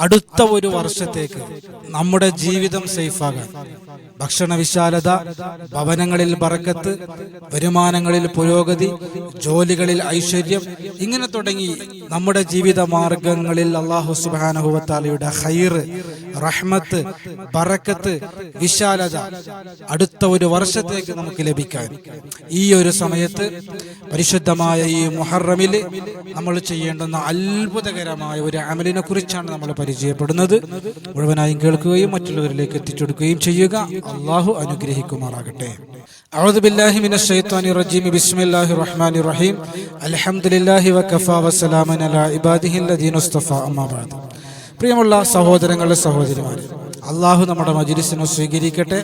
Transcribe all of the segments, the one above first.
അടുത്ത ഒരു വർഷത്തേക്ക് നമ്മുടെ ജീവിതം സേഫാകാൻ. ഭക്ഷണ വിശാലത ഭവനങ്ങളിൽ ബറക്കത്ത് വരുമാനങ്ങളിൽ പുരോഗതി ജോലികളിൽ ഐശ്വര്യം ഇങ്ങനെ തുടങ്ങി നമ്മുടെ ജീവിത മാർഗങ്ങളിൽ അള്ളാഹു സുബാനഹുവത്താലയുടെ ഹൈറ് റഹ്മത്ത് ബറക്കത്ത് വിശാലത അടുത്ത ഒരു വർഷത്തേക്ക് നമുക്ക് ലഭിക്കാൻ ഈ ഒരു സമയത്ത് പരിശുദ്ധമായ ഈ മുഹറമിൽ നമ്മൾ ചെയ്യേണ്ടുന്ന അത്ഭുതകരമായ ഒരു അമലിനെ കുറിച്ചാണ് നമ്മൾ പരിചയപ്പെടുന്നത് മുഴുവനായും കേൾക്കുകയും മറ്റുള്ളവരിലേക്ക് എത്തിച്ചു കൊടുക്കുകയും ചെയ്യുക അള്ളാഹു അനുഗ്രഹിക്കുമാറാകട്ടെ أعوذ بالله من الشيطان الرجيم بسم الله الرحمن الرحيم الحمد لله وكفى وسلام على عباده الذين اصطفى أما بعد പ്രിയമുള്ള സഹോദരങ്ങളുടെ സഹോദരിമാരെ അള്ളാഹു നമ്മുടെ മജുരിസിനെ സ്വീകരിക്കട്ടെ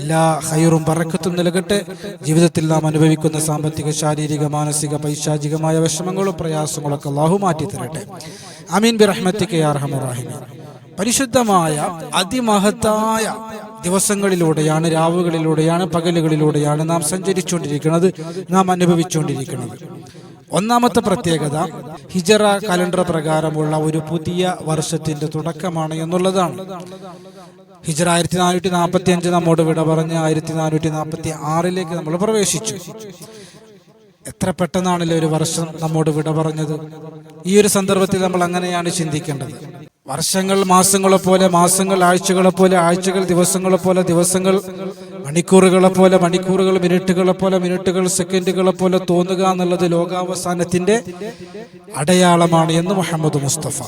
എല്ലാ ഹൈറും പറക്കത്തും നൽകട്ടെ. ജീവിതത്തിൽ നാം അനുഭവിക്കുന്ന സാമ്പത്തിക ശാരീരിക മാനസിക പൈശാചികമായ വിഷമങ്ങളും പ്രയാസങ്ങളൊക്കെ അള്ളാഹു മാറ്റി തരട്ടെ അമീൻ ബി റഹ്മത്തിക്ക് അർഹമുറാഹിമീൻ പരിശുദ്ധമായ അതിമഹത്തായ ദിവസങ്ങളിലൂടെയാണ് രാവുകളിലൂടെയാണ് പകലുകളിലൂടെയാണ് നാം സഞ്ചരിച്ചുകൊണ്ടിരിക്കുന്നത് നാം അനുഭവിച്ചുകൊണ്ടിരിക്കുന്നത്. ഒന്നാമത്തെ പ്രത്യേകത ഹിജറ കലണ്ടർ പ്രകാരമുള്ള ഒരു പുതിയ വർഷത്തിന്റെ തുടക്കമാണ് എന്നുള്ളതാണ്. ഹിജറ ആയിരത്തി നാനൂറ്റി നാൽപ്പത്തി അഞ്ച് നമ്മോട് വിട പറഞ്ഞ് ആയിരത്തി നാനൂറ്റി നാൽപ്പത്തി ആറിലേക്ക് നമ്മൾ പ്രവേശിച്ചു. എത്ര പെട്ടെന്നാണല്ലോ ഒരു വർഷം നമ്മോട് വിട പറഞ്ഞത്? ഈ ഒരു സന്ദർഭത്തിൽ നമ്മൾ അങ്ങനെയാണ് ചിന്തിക്കേണ്ടത്. വർഷങ്ങൾ മാസങ്ങളെ പോലെ മാസങ്ങൾ ആഴ്ചകളെ പോലെ ആഴ്ചകൾ ദിവസങ്ങളെ പോലെ ദിവസങ്ങൾ മണിക്കൂറുകളെ പോലെ മണിക്കൂറുകൾ മിനിറ്റുകളെ പോലെ മിനിറ്റുകൾ സെക്കൻഡുകളെ പോലെ തോന്നുക എന്നുള്ളത് ലോകാവസാനത്തിന്റെ അടയാളമാണ് എന്ന് മുഹമ്മദ് മുസ്തഫ.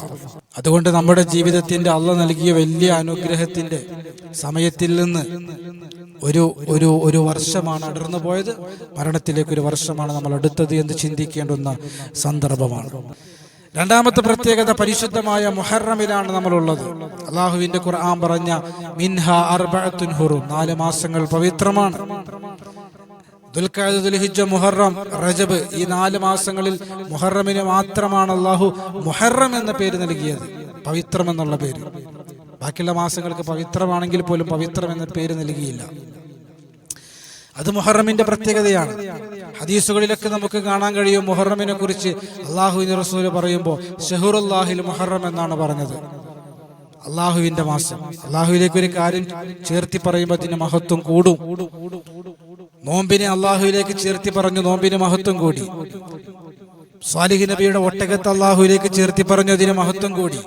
അതുകൊണ്ട് നമ്മുടെ ജീവിതത്തിന്റെ അള്ള നൽകിയ വലിയ അനുഗ്രഹത്തിന്റെ സമയത്തിൽ നിന്ന് ഒരു ഒരു ഒരു വർഷമാണ് അടർന്നു പോയത്. മരണത്തിലേക്ക് ഒരു വർഷമാണ് നമ്മൾ അടുത്തത് എന്ന് ചിന്തിക്കേണ്ടുന്ന സന്ദർഭമാണ്. രണ്ടാമത്തെ പ്രത്യേകത പരിശുദ്ധമായ മുഹറമിലാണ് നമ്മളുള്ളത്. അള്ളാഹുവിന്റെ ഖുർആൻ പറഞ്ഞ മിൻഹ അർബഅത്തുൻ നാല് മാസങ്ങൾ പവിത്രമാണ്. ദുൽഹിജ്ജ മുഹറം റജബ് ഈ നാല് മാസങ്ങളിൽ മുഹറമിന് മാത്രമാണ് അള്ളാഹു മുഹറം എന്ന പേര് നൽകിയത്. പവിത്രം എന്നുള്ള പേര്. ബാക്കിയുള്ള മാസങ്ങൾക്ക് പവിത്രമാണെങ്കിൽ പോലും പവിത്രം എന്ന പേര് നൽകിയില്ല. അത് മുഹറമിന്റെ പ്രത്യേകതയാണ്. ഹദീസുകളിലൊക്കെ നമുക്ക് കാണാൻ കഴിയും മുഹറമിനെ കുറിച്ച്. അള്ളാഹുവിന്റെ റസൂൽ പറയുമ്പോൾ ഷെഹുറുല്ലാഹിൽ മുഹറം എന്നാണ് പറഞ്ഞത്. അള്ളാഹുവിന്റെ മാസം. അള്ളാഹുവിലേക്ക് ഒരു കാര്യം ചേർത്തി പറയുമ്പോൾ അതിന് മഹത്വം കൂടും. നോമ്പിനെ അള്ളാഹുവിലേക്ക് ചേർത്തി പറഞ്ഞു നോമ്പിന് മഹത്വം കൂടി. സ്വാലിഹി നബിയുടെ ഒട്ടകത്ത് അള്ളാഹുവിലേക്ക് ചേർത്തി പറഞ്ഞു അതിന് മഹത്വം കൂടി.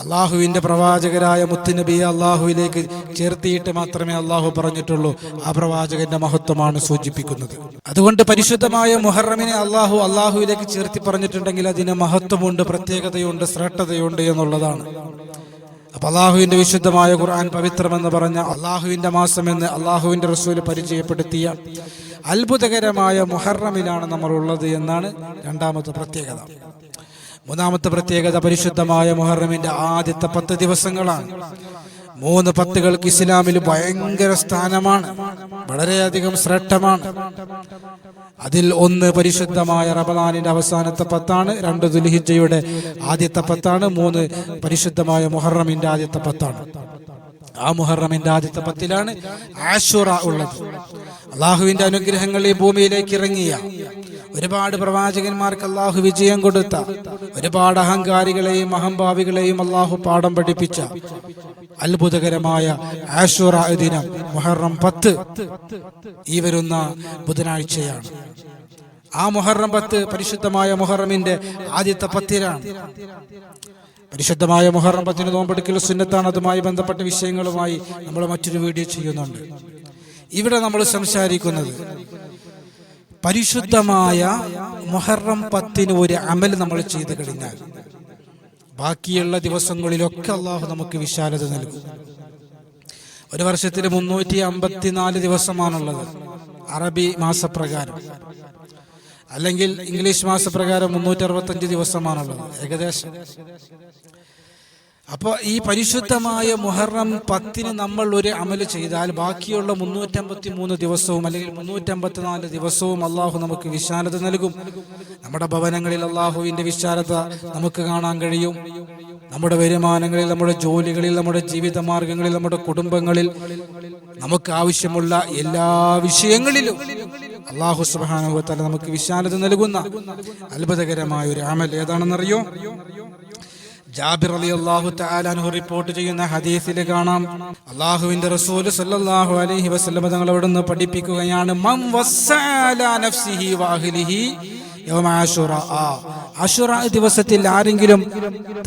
അള്ളാഹുവിന്റെ പ്രവാചകരായ മുത്തുനബിയെ അള്ളാഹുവിലേക്ക് ചേർത്തിയിട്ട് മാത്രമേ അള്ളാഹു പറഞ്ഞിട്ടുള്ളൂ. ആ പ്രവാചകന്റെ മഹത്വമാണ് സൂചിപ്പിക്കുന്നത്. അതുകൊണ്ട് പരിശുദ്ധമായ മുഹറമിനെ അള്ളാഹു അള്ളാഹുവിലേക്ക് ചേർത്തി പറഞ്ഞിട്ടുണ്ടെങ്കിൽ അതിന് മഹത്വമുണ്ട് പ്രത്യേകതയുണ്ട് ശ്രേഷ്ഠതയുണ്ട് എന്നുള്ളതാണ്. അപ്പൊ അള്ളാഹുവിന്റെ വിശുദ്ധമായ ഖുർആൻ പവിത്രമെന്ന് പറഞ്ഞ അള്ളാഹുവിന്റെ മാസമെന്ന് അള്ളാഹുവിന്റെ റസൂൽ പരിചയപ്പെടുത്തിയ അത്ഭുതകരമായ മുഹറമിലാണ് നമ്മൾ ഉള്ളത് എന്നാണ് രണ്ടാമത്തെ പ്രത്യേകത. മൂന്നാമത്തെ പ്രത്യേകത പരിശുദ്ധമായ മുഹറമിന്റെ ആദ്യത്തെ പത്ത് ദിവസങ്ങളാണ്. മൂന്ന് പത്തുകൾക്ക് ഇസ്ലാമിൽ ഭയങ്കര സ്ഥാനമാണ്. വളരെയധികം ശ്രേഷ്ഠമാണ്. അതിൽ ഒന്ന് പരിശുദ്ധമായ റമദാനിന്റെ അവസാനത്തെ പത്താണ് രണ്ട് ദുൽഹിജയുടെ ആദ്യത്തെ പത്താണ് മൂന്ന് പരിശുദ്ധമായ മുഹറമിന്റെ ആദ്യത്തെ പത്താണ്. ആ മുഹറമിന്റെ ആദ്യത്തെ പത്തിലാണ് ആഷുറ ഉള്ളത്. അള്ളാഹുവിന്റെ അനുഗ്രഹങ്ങൾ ഈ ഭൂമിയിലേക്ക് ഇറങ്ങിയ ഒരുപാട് പ്രവാചകന്മാർക്ക് അള്ളാഹു വിജയം കൊടുത്ത ഒരുപാട് അഹങ്കാരികളെയും അഹംഭാവികളെയും അള്ളാഹു പാഠം പഠിപ്പിച്ച അത്ഭുതകരമായ ദിനം മുഹറം പത്ത് ഈ വരുന്ന ബുധനാഴ്ചയാണ്. ആ മുഹറം പത്ത് പരിശുദ്ധമായ മുഹറമിന്റെ ആദ്യത്തെ പത്തിലാണ്. പരിശുദ്ധമായ മുഹറം പത്തിന് നോമ്പെടുക്കൽ സുന്നത്താണ്. അതുമായി ബന്ധപ്പെട്ട വിഷയങ്ങളുമായി നമ്മൾ മറ്റൊരു വീഡിയോ ചെയ്യുന്നുണ്ട്. ഇവിടെ നമ്മൾ സംസാരിക്കുന്നത് പരിശുദ്ധമായ മുഹറം പത്തിന് ഒരു അമൽ നമ്മൾ ചെയ്തു കഴിഞ്ഞാൽ ബാക്കിയുള്ള ദിവസങ്ങളിലൊക്കെ അള്ളാഹു നമുക്ക് വിശാലത നൽകും. ഒരു വർഷത്തിൽ മുന്നൂറ്റി അമ്പത്തിനാല് ദിവസമാണുള്ളത്. അറബി മാസപ്രകാരം. അല്ലെങ്കിൽ ഇംഗ്ലീഷ് മാസപ്രകാരം മുന്നൂറ്റി അറുപത്തഞ്ച് ദിവസമാണുള്ളത്. ഏകദേശം. അപ്പോൾ ഈ പരിശുദ്ധമായ മുഹറം പത്തിന് നമ്മൾ ഒരു അമൽ ചെയ്താൽ ബാക്കിയുള്ള മുന്നൂറ്റമ്പത്തി മൂന്ന് ദിവസവും അല്ലെങ്കിൽ മുന്നൂറ്റമ്പത്തിനാല് ദിവസവും അള്ളാഹു നമുക്ക് വിശാലത നൽകും. നമ്മുടെ ഭവനങ്ങളിൽ അള്ളാഹുവിന്റെ വിശാലത നമുക്ക് കാണാൻ കഴിയും. നമ്മുടെ വരുമാനങ്ങളിൽ നമ്മുടെ ജോലികളിൽ നമ്മുടെ ജീവിത മാർഗങ്ങളിൽ നമ്മുടെ കുടുംബങ്ങളിൽ നമുക്ക് ആവശ്യമുള്ള എല്ലാ വിഷയങ്ങളിലും അള്ളാഹു സുബാനുഭവത്താൽ നമുക്ക് വിശാലത നൽകുന്ന അത്ഭുതകരമായ ഒരു അമൽ ഏതാണെന്നറിയോ? ജാബിർ അലി അള്ളാഹു തആലാൻഹു റിപ്പോർട്ട് ചെയ്യുന്ന ഹദീസിൽ കാണാം. അള്ളാഹുവിന്റെ റസൂൽ സല്ലല്ലാഹു അലൈഹി വസല്ലം തങ്ങൾ അവിടുന്ന് പഠിപ്പിക്കുകയാണ് മം വസ്സഅല നഫ്സിഹി വഅഹ്ലിഹി യൗമ ആശുറ ആശുറ ദിവസത്തിൽ ആരെങ്കിലും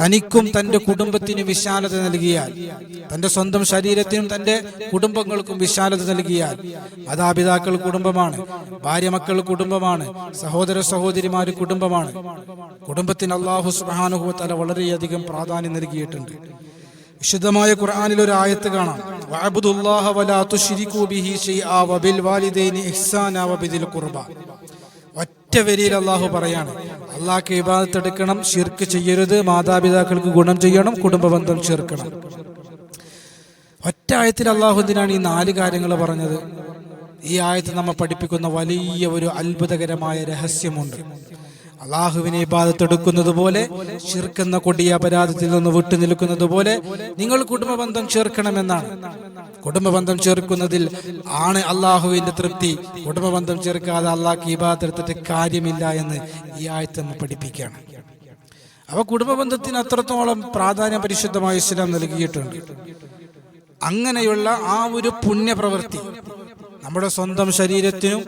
തനിക്കും തന്റെ കുടുംബത്തിനും വിശാലത നൽകിയാൽ തന്റെ സ്വന്തം ശരീരത്തിനും തന്റെ കുടുംബങ്ങൾക്കും വിശാലത നൽകിയാൽ മാതാപിതാക്കൾ കുടുംബമാണ് ഭാര്യ മക്കൾ കുടുംബമാണ് സഹോദര സഹോദരിമാര് കുടുംബമാണ്. കുടുംബത്തിന് അള്ളാഹു സുബാനുഭവത്തല വളരെയധികം പ്രാധാന്യം നൽകിയിട്ടുണ്ട്. വിശുദ്ധമായ ഖുർആാനിൽ ഒരു ആയത്ത് കാണാം. ഒറ്റ വരിയിൽ അള്ളാഹു പറയാണ് അള്ളാഹ്ക്ക് വിവാദത്തെടുക്കണം ശിർക്ക് ചെയ്യരുത് മാതാപിതാക്കൾക്ക് ഗുണം ചെയ്യണം കുടുംബബന്ധം ചേർക്കണം ഒറ്റ ആയത്തിൽ അള്ളാഹു എന്തിനാണ് ഈ നാല് കാര്യങ്ങൾ പറഞ്ഞത്? ഈ ആയത്ത് നമ്മെ പഠിപ്പിക്കുന്ന വലിയ ഒരു അത്ഭുതകരമായ രഹസ്യമുണ്ട്. അള്ളാഹുവിനെ ഇബാദത്തെടുക്കുന്നത് പോലെ ചെറുക്കുന്ന കൊടിയ അപരാധത്തിൽ നിന്ന് വിട്ടു നിൽക്കുന്നത് പോലെ നിങ്ങൾ കുടുംബ ബന്ധം ചേർക്കണമെന്നാണ്. കുടുംബ ബന്ധം ചേർക്കുന്നതിൽ ആണ് അള്ളാഹുവിന്റെ തൃപ്തി. കുടുംബ ബന്ധം ചേർക്കാതെ അള്ളാഹ്ക്ക് ഇബാദത്തെടുത്തിട്ട് കാര്യമില്ല എന്ന് ഈ ആയത്ത് നമ്മൾ പഠിപ്പിക്കുകയാണ്. അപ്പൊ കുടുംബ ബന്ധത്തിന് അത്രത്തോളം പ്രാധാന്യം പരിശുദ്ധമായ ഇസ്ലാം നൽകിയിട്ടുണ്ട്. അങ്ങനെയുള്ള ആ ഒരു പുണ്യപ്രവൃത്തി നമ്മുടെ സ്വന്തം ശരീരത്തിനും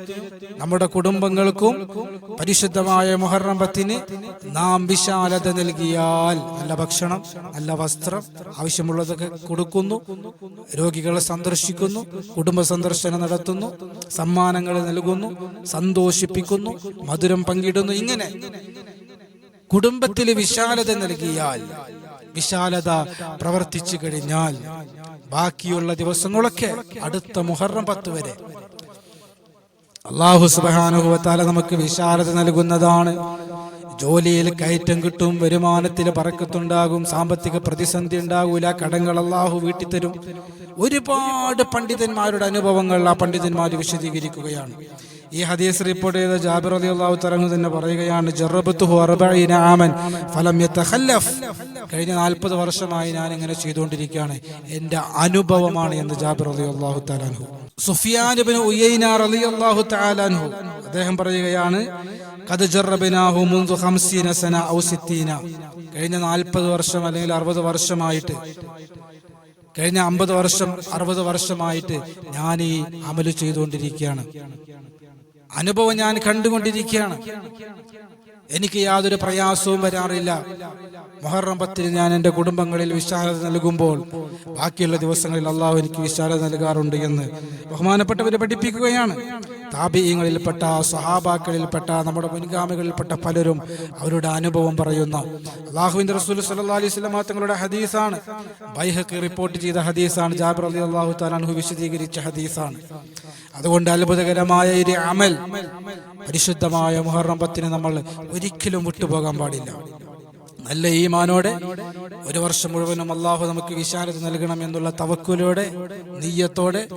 നമ്മുടെ കുടുംബങ്ങൾക്കും പരിശുദ്ധമായ മുഹറം പത്തിന് നാം വിശാലത നൽകിയാൽ നല്ല ഭക്ഷണം നല്ല വസ്ത്രം ആവശ്യമുള്ളതൊക്കെ കൊടുക്കുന്നു രോഗികളെ സന്ദർശിക്കുന്നു കുടുംബ സന്ദർശനം നടത്തുന്നു സമ്മാനങ്ങൾ നൽകുന്നു സന്തോഷിപ്പിക്കുന്നു മധുരം പങ്കിടുന്നു ഇങ്ങനെ. കുടുംബത്തിൽ വിശാലത നൽകിയാൽ വിശാലത പ്രവർത്തിച്ചു കഴിഞ്ഞാൽ ബാക്കിയുള്ള ദിവസങ്ങളൊക്കെ അടുത്ത മുഹറം പത്ത് വരെ. അള്ളാഹു സുബാനുഭവത്താല നമുക്ക് വിശാലത നൽകുന്നതാണ്. ജോലിയിൽ കയറ്റം കിട്ടും വരുമാനത്തിൽ പറക്കത്തുണ്ടാകും സാമ്പത്തിക പ്രതിസന്ധി ഉണ്ടാകൂല കടങ്ങൾ അള്ളാഹു വീട്ടിത്തരും ഒരുപാട് പണ്ഡിതന്മാരുടെ അനുഭവങ്ങൾ ആ പണ്ഡിതന്മാർ വിശദീകരിക്കുകയാണ്. ഈ ഹദീസ് റിപ്പോർട്ട് ചെയ്ത ജാബിർ അലി അള്ളാഹു തറങ്ങ് തന്നെ പറയുകയാണ് ആമൻ ഫലം കഴിഞ്ഞ നാൽപ്പത് വർഷമായി ഞാൻ ഇങ്ങനെ ചെയ്തുകൊണ്ടിരിക്കുകയാണ്. എന്റെ അനുഭവമാണ് എന്ന് ജാബിർ അലി അള്ളാഹു തലാൻഹു തആലാൻഹു അദ്ദേഹം പറയുകയാണ് ഖദ് ജറബനാഹു മുൻദു 50 സന ഔ 60 കഴിഞ്ഞ 40 വർഷം അല്ലെങ്കിൽ 60 വർഷമായിട്ട് കഴിഞ്ഞ അമ്പത് വർഷം അറുപത് വർഷമായിട്ട് ഞാൻ ഈ അമൽ ചെയ്തുകൊണ്ടിരിക്കുകയാണ്. അനുഭവം ഞാൻ കണ്ടുകൊണ്ടിരിക്കുകയാണ്. എനിക്ക് യാതൊരു പ്രയാസവും വരാറില്ല. മൊഹറം പത്തിന് ഞാൻ എന്റെ കുടുംബങ്ങളിൽ വിശാലത നൽകുമ്പോൾ ബാക്കിയുള്ള ദിവസങ്ങളിൽ അള്ളാഹു എനിക്ക് വിശാലത നൽകാറുണ്ട് എന്ന് ബഹുമാനപ്പെട്ടവരെ പഠിപ്പിക്കുകയാണ്. താപീയങ്ങളിൽപ്പെട്ട സഹാബാക്കളിൽപ്പെട്ട നമ്മുടെ മുൻഗാമികളിൽപ്പെട്ട പലരും അവരുടെ അനുഭവം പറയുന്ന. അള്ളാഹുവിന്റെ റസൂൽ സല്ലാ അലൈഹി സ്വലമ തങ്ങളുടെ ഹദീസാണ്. ബൈഹക്ക് റിപ്പോർട്ട് ചെയ്ത ഹദീസാണ്. ജാബിർ അലി അള്ളാഹു താലാൻഹു വിശദീകരിച്ച ഹദീസാണ്. അതുകൊണ്ട് അത്ഭുതകരമായ ഒരു അമൽ പരിശുദ്ധമായ മുഹറം പത്തിന് നമ്മൾ ഒരിക്കലും വിട്ടുപോകാൻ പാടില്ല. നല്ല ഈമാനോടെ ഒരു വർഷം മുഴുവനും അള്ളാഹു നമുക്ക് വിശാലത നൽകണം എന്നുള്ള തവക്കുലോടെ നീയത്തോടെ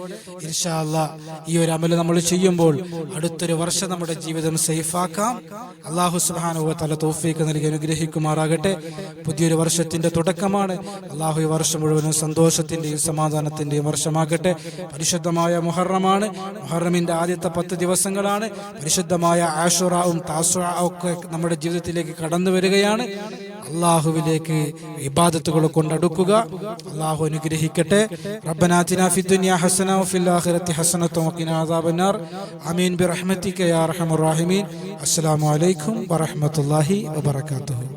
ഇൻഷാല്ല ഈ ഒരു അമൽ നമ്മൾ ചെയ്യുമ്പോൾ അടുത്തൊരു വർഷം നമ്മുടെ ജീവിതം സേഫാക്കാം. അള്ളാഹു സുബാനുവ തല നൽകി അനുഗ്രഹിക്കുമാറാകട്ടെ. പുതിയൊരു വർഷത്തിന്റെ തുടക്കമാണ്. അള്ളാഹു ഈ വർഷം മുഴുവനും സന്തോഷത്തിന്റെയും സമാധാനത്തിന്റെയും വർഷമാകട്ടെ. പരിശുദ്ധമായ മുഹറമാണ്. മുഹറമിന്റെ ആദ്യത്തെ പത്ത് ദിവസങ്ങളാണ്. പരിശുദ്ധമായ ആഷുറാവും താസുറാവും ഒക്കെ നമ്മുടെ ജീവിതത്തിലേക്ക് കടന്നു വരികയാണ്. അള്ളാഹുവിലേക്ക് ഇബാദത്തുകൾ കൊണ്ടടുക്കുക. അള്ളാഹു അനുഗ്രഹിക്കട്ടെ. റബ്ബനാതിന ഫി ദുനിയ ഹസന വഫിൽ ആഖിറതി ഹസനത വഖിന അദാബന്നാർ ആമീൻ ബിറഹ്മതിക യാ അർഹമർ റഹീമീൻ. അസ്സലാമു അലൈക്കും വറഹ്മത്തുള്ളാഹി വബറകാതുഹു.